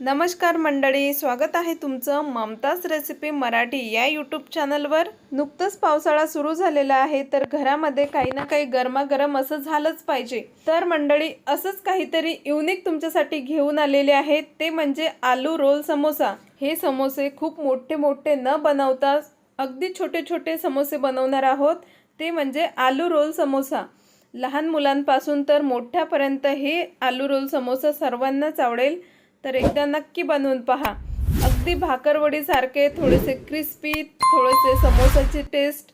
नमस्कार मंडळी स्वागत आहे तुमचं ममताज रेसिपी मराठी या यूट्यूब चॅनलवर नुकतंच पावसाळा सुरू झालेला आहे तर घरामध्ये काही ना काही गरमागरम असं झालंच पाहिजे. तर मंडळी असंच काहीतरी युनिक तुमच्यासाठी घेऊन आलेले आहेत ते म्हणजे आलू रोल समोसा. हे समोसे खूप मोठे मोठे न बनवता अगदी छोटे छोटे समोसे बनवणार आहोत ते म्हणजे आलू रोल समोसा. लहान मुलांपासून तर मोठ्यापर्यंत हे आलू रोल समोसा सर्वांनाच आवडेल. तर एकदा नक्की बनवून पहा. अगदी भाकरवडीसारखे थोडेसे क्रिस्पी थोडेसे समोसाचे टेस्ट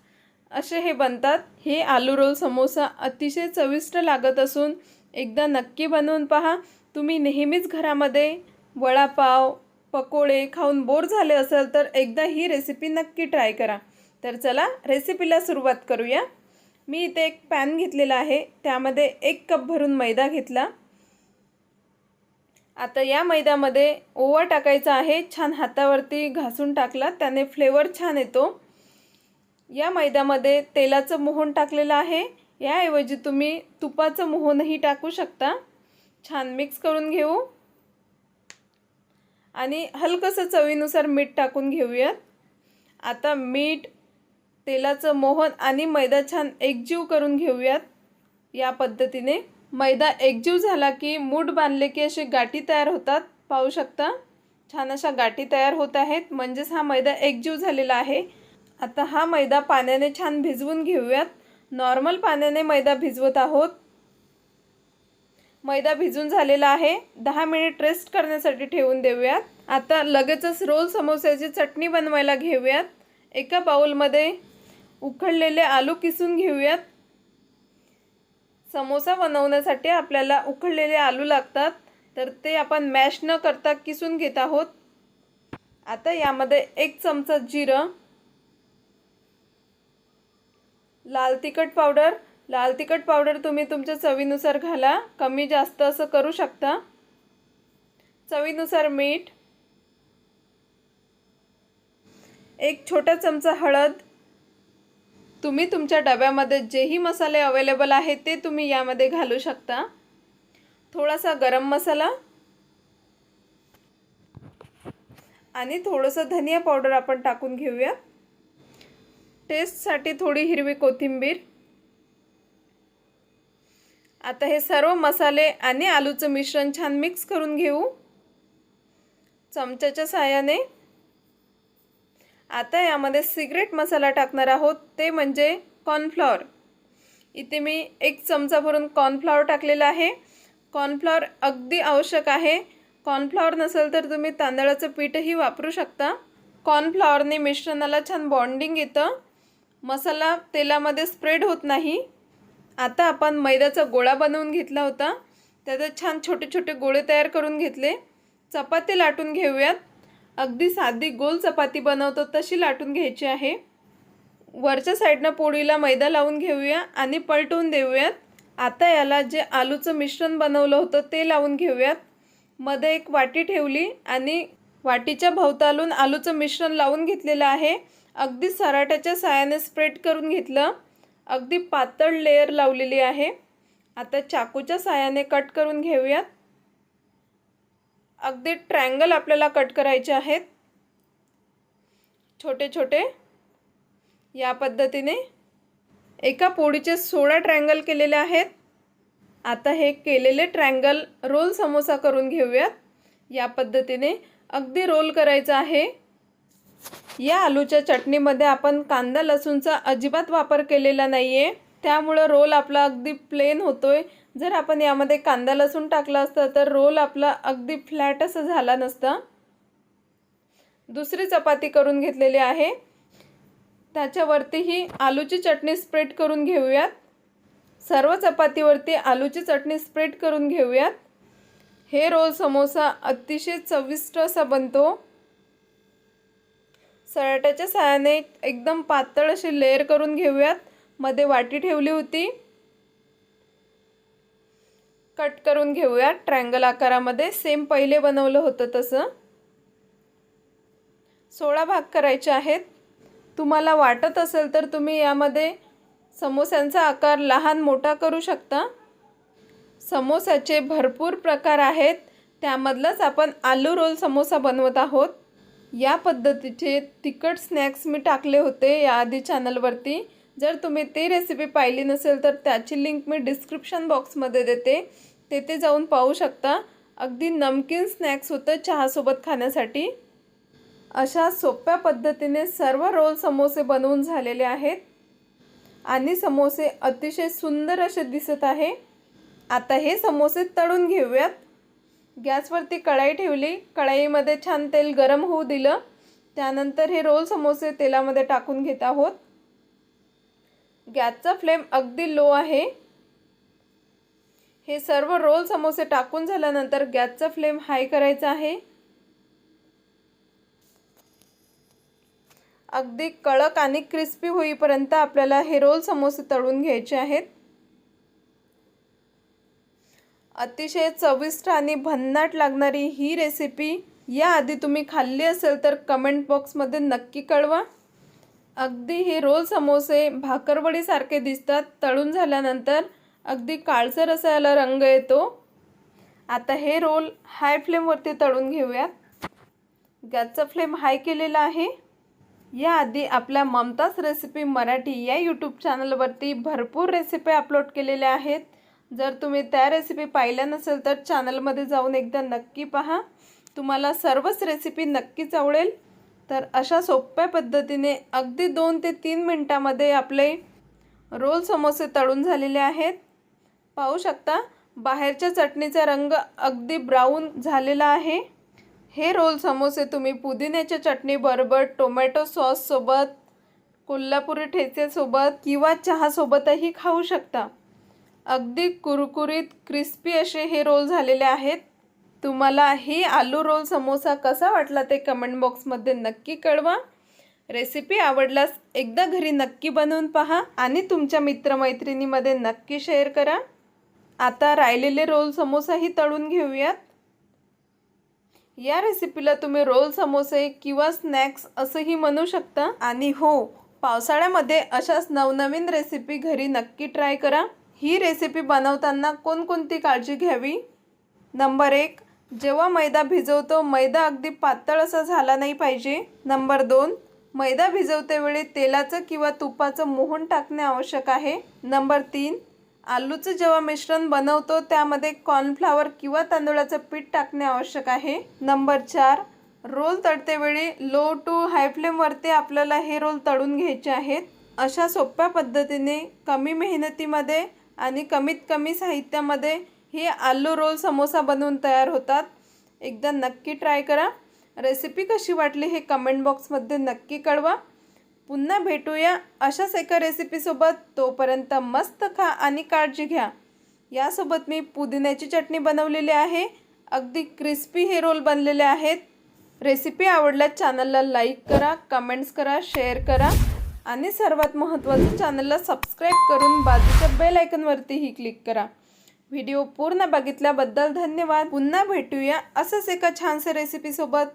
असे हे बनतात. हे आलू रोल समोसा अतिशय चविष्ट लागत असून एकदा नक्की बनवून पहा. तुम्ही नेहमीच घरामध्ये वडापाव पकोडे खाऊन बोर झाले असेल तर एकदा ही रेसिपी नक्की ट्राय करा. तर चला रेसिपीला सुरुवात करूया. मी इथे एक पॅन घेतलेला आहे. त्यामध्ये एक कप भरून मैदा घेतला. आता या मैद्यामध्ये ओवा टाकायचा आहे. छान हातावरती घासून टाकला. त्याने फ्लेवर छान येतो. या मैद्यामध्ये तेलाचं मोहन टाकलेलं आहे. याऐवजी तुम्ही तुपाचं मोहनही टाकू शकता. छान मिक्स करून घेऊ. आणि हलकंसं चवीनुसार मीठ टाकून घेऊयात. आता मीठ तेलाचं मोहन आणि मैदा छान एकजीव करून घेऊयात या पद्धतीने. मैदा एकजीव झाला की मूठ बांधले की असे गाठी तयार होतात. पाहू शकता छान अशा गाठी तयार होत आहेत. म्हणजेच हा मैदा एकजीव झालेला आहे. आता हा मैदा पाण्याने छान भिजवून घेऊयात. नॉर्मल पाण्याने मैदा भिजवत आहोत. मैदा भिजून झालेला आहे. दहा मिनिट रेस्ट करण्यासाठी ठेवून देऊयात. आता लगेचच रोल समोस्याची चटणी बनवायला घेऊयात. एका बाउलमध्ये उकळलेले आलू किसून घेऊयात. समोसा बनवण्यासाठी आपल्याला उखळलेले आलू लागतात तर ते आपण मॅश न करता किसून घेत आहोत. आता यामध्ये एक चमचा जिरं लाल तिखट पावडर. लाल तिखट पावडर तुम्ही तुमच्या चवीनुसार घाला. कमी जास्त असं करू शकता. चवीनुसार मीठ. एक छोटा चमचा हळद. तुम्ही तुमच्या डब्यामध्ये जेही मसाले अवेलेबल आहेत ते तुम्ही यामध्ये घालू शकता. थोडासा गरम मसाला आणि थोडंसं धनिया पावडर आपण टाकून घेऊया. टेस्टसाठी थोडी हिरवी कोथिंबीर. आता हे सर्व मसाले आणि आलूचं मिश्रण छान मिक्स करून घेऊ. चमच्याच्या साहाय्याने आता यामध्ये सिक्रेट मसाला टाकणार आहोत ते म्हणजे कॉर्नफ्लॉवर. इथे मी एक चमचा भरून कॉर्नफ्लॉवर टाकलेला आहे. कॉर्नफ्लॉवर अगदी आवश्यक आहे. कॉर्नफ्लॉवर नसेल तर तुम्ही तांदळाचं पीठही वापरू शकता. कॉर्नफ्लॉवरने मिश्रणाला छान बॉन्डिंग येतं. मसाला तेलामध्ये स्प्रेड होत नाही. आता आपण मैद्याचा गोळा बनवून घेतला होता. त्याचे छान छोटे छोटे गोळे तयार करून घेतले. चपाती लाटून घेऊयात. अगदी साधी गोल चपाती बनवतो तशी लाटून घ्यायची आहे. वरच्या साईडनं पोळीला मैदा लावून घेऊया आणि पलटवून देऊयात. आता याला जे आलूचं मिश्रण बनवलं होतं ते लावून घेऊयात. मध्ये एक वाटी ठेवली आणि वाटीच्या भोवतालून आलूचं मिश्रण लावून घेतलेलं आहे. अगदी सराट्याच्या सायाने स्प्रेड करून घेतलं. अगदी पातळ लेअर लावलेली आहे. आता चाकूच्या सायाने कट करून घेऊयात. अगदी ट्रँगल आपल्याला कट करायचे आहेत. छोटे छोटे. या पद्धतीने एका पोळीचे सोळा ट्रँगल केलेले आहेत. आता हे केलेले ट्रँगल रोल समोसा करून घेऊयात. या पद्धतीने अगदी रोल करायचं आहे. या आलूच्या चटणीमध्ये आपण कांदा लसूणचा अजिबात वापर केलेला नाही आहे त्यामुळं रोल आपला अगदी प्लेन होतो आहे जर आपण यामध्ये कांदा लसूण टाकला असता तर रोल आपला अगदी फ्लॅट असं झाला नसता. दुसरी चपाती करून घेतलेली आहे. त्याच्यावरतीही आलूची चटणी स्प्रेड करून घेऊयात. सर्व चपातीवरती आलूची चटणी स्प्रेड करून घेऊयात. हे रोल समोसा अतिशय चविष्ट असा बनतो. सराट्याच्या साहाय्याने एकदम पातळ अशी लेअर करून घेऊयात. मध्ये वाटी ठेवली होती. कट करून घेऊया. ट्रँगल आकारामध्ये सेम पहिले बनवलं होतं तसं. सोळा भाग करायचे आहेत. तुम्हाला वाटत असेल तर तुम्ही यामध्ये समोस्यांचा आकार लहान मोठा करू शकता. समोस्याचे भरपूर प्रकार आहेत. त्यामधलाच आपण आलू रोल समोसा बनवत आहोत. या पद्धतीचे तिखट स्नॅक्स मी टाकले होते याआधी चॅनलवरती जर तुम्ही ती रेसिपी पाहिली नसेल तर त्याची लिंक मी डिस्क्रिप्शन बॉक्समध्ये देते. तेथे जाऊन पाहू शकता. अगदी नमकीन स्नॅक्स होतं चहासोबत खाण्यासाठी. अशा सोप्या पद्धतीने सर्व रोल समोसे बनवून झालेले आहेत. आणि समोसे अतिशय सुंदर असे दिसत आहे. आता हे समोसे तळून घेऊयात. गॅसवरती कढाई ठेवली. कढाईमध्ये छान तेल गरम होऊ दिलं. त्यानंतर हे रोल समोसे तेलामध्ये टाकून घेत आहोत. गॅसचा फ्लेम अगदी लो आहे. हे सर्व रोल समोसे टाकून झाल्यानंतर गॅसचा फ्लेम हाय करायचा आहे. अगदी कडक आणि क्रिस्पी होईपर्यंत आपल्याला हे रोल समोसे तळून घ्यायचे आहेत. अतिशय चविष्ट आणि भन्नाट लागणारी ही रेसिपी याआधी तुम्ही खाल्ली असेल तर कमेंट बॉक्समध्ये नक्की कळवा. अगदी हे रोल समोसे भाकरवडीसारखे दिसतात तळून झाल्यानंतर अगदी काळसर असा याला रंग येतो. आता हे रोल हाय फ्लेमवरती तळून घेऊयात. गॅसचा फ्लेम हाय केलेला आहे. याआधी आपल्या ममताज रेसिपी मराठी या यूट्यूब चॅनलवरती भरपूर रेसिपी अपलोड केलेल्या आहेत. जर तुम्ही त्या रेसिपी पाहिल्या नसेल तर चॅनलमध्ये जाऊन एकदा नक्की पहा. तुम्हाला सर्वच रेसिपी नक्कीच आवडेल. तर अशा सोप्या पद्धतीने अगदी दोन ते तीन मिनटामध्ये आपले रोल समोसे तळून झालेले आहेत. पाहू शकता बाहेरच्या चटणीचा रंग अगदी ब्राऊन झालेला आहे. हे रोल समोसे तुम्ही पुदिन्याच्या चटणीबरोबर टोमॅटो सॉससोबत कोल्हापुरी ठेचेसोबत किंवा चहासोबतही खाऊ शकता. अगदी कुरकुरीत क्रिस्पी असे हे रोल झालेले आहेत. तुम्हाला ही आलू रोल समोसा कसा वाटला ते कमेंट बॉक्समध्ये नक्की कळवा. रेसिपी आवडल्यास एकदा घरी नक्की बनवून पहा आणि तुमच्या मित्रमैत्रिणीमध्ये नक्की शेअर करा. आता राहिलेले रोल समोसाही तळून घेऊयात. या रेसिपीला तुम्ही रोल समोसे किंवा स्नॅक्स असंही म्हणू शकता आणि हो पावसाळ्यामध्ये अशाच नवनवीन रेसिपी घरी नक्की ट्राय करा. ही रेसिपी बनवताना कोणकोणती काळजी घ्यावी? नंबर एक जेव्हा मैदा भिजवतो मैदा अगदी पातळ असा झाला नाही पाहिजे. नंबर दोन मैदा भिजवतेवेळी तेलाचं किंवा तुपाचं मोहन टाकणे आवश्यक आहे. नंबर तीन आलूचं जेव्हा मिश्रण बनवतो त्यामध्ये कॉर्नफ्लावर किंवा तांदूळाचं पीठ टाकणे आवश्यक आहे. नंबर चार रोल तळतेवेळी लो टू हाय फ्लेमवरती आपल्याला हे रोल तळून घ्यायचे आहेत. अशा सोप्या पद्धतीने कमी मेहनतीमध्ये आणि कमीत कमी साहित्यामध्ये हे आलू रोल समोसा बनवून तयार होतात. एकदा नक्की ट्राय करा. रेसिपी कशी वाटली हे कमेंट बॉक्समध्ये नक्की कळवा. पुन्हा भेटूया अशाच एका रेसिपीसोबत तोपर्यंत मस्त खा आणि काळजी घ्या. यासोबत मी पुदिन्याची चटणी बनवलेली आहे. अगदी क्रिस्पी हे रोल बनलेले आहेत. रेसिपी आवडल्यास चॅनलला लाईक करा कमेंट्स करा शेअर करा. आणि सर्वात महत्त्वाचं चॅनलला सबस्क्राईब करून बाजूच्या बेल आयकनवरतीही क्लिक करा. व्हिडिओ पूर्ण बघितल्याबद्दल धन्यवाद. पुन्हा भेटूया असंच एका छानशा रेसिपीसोबत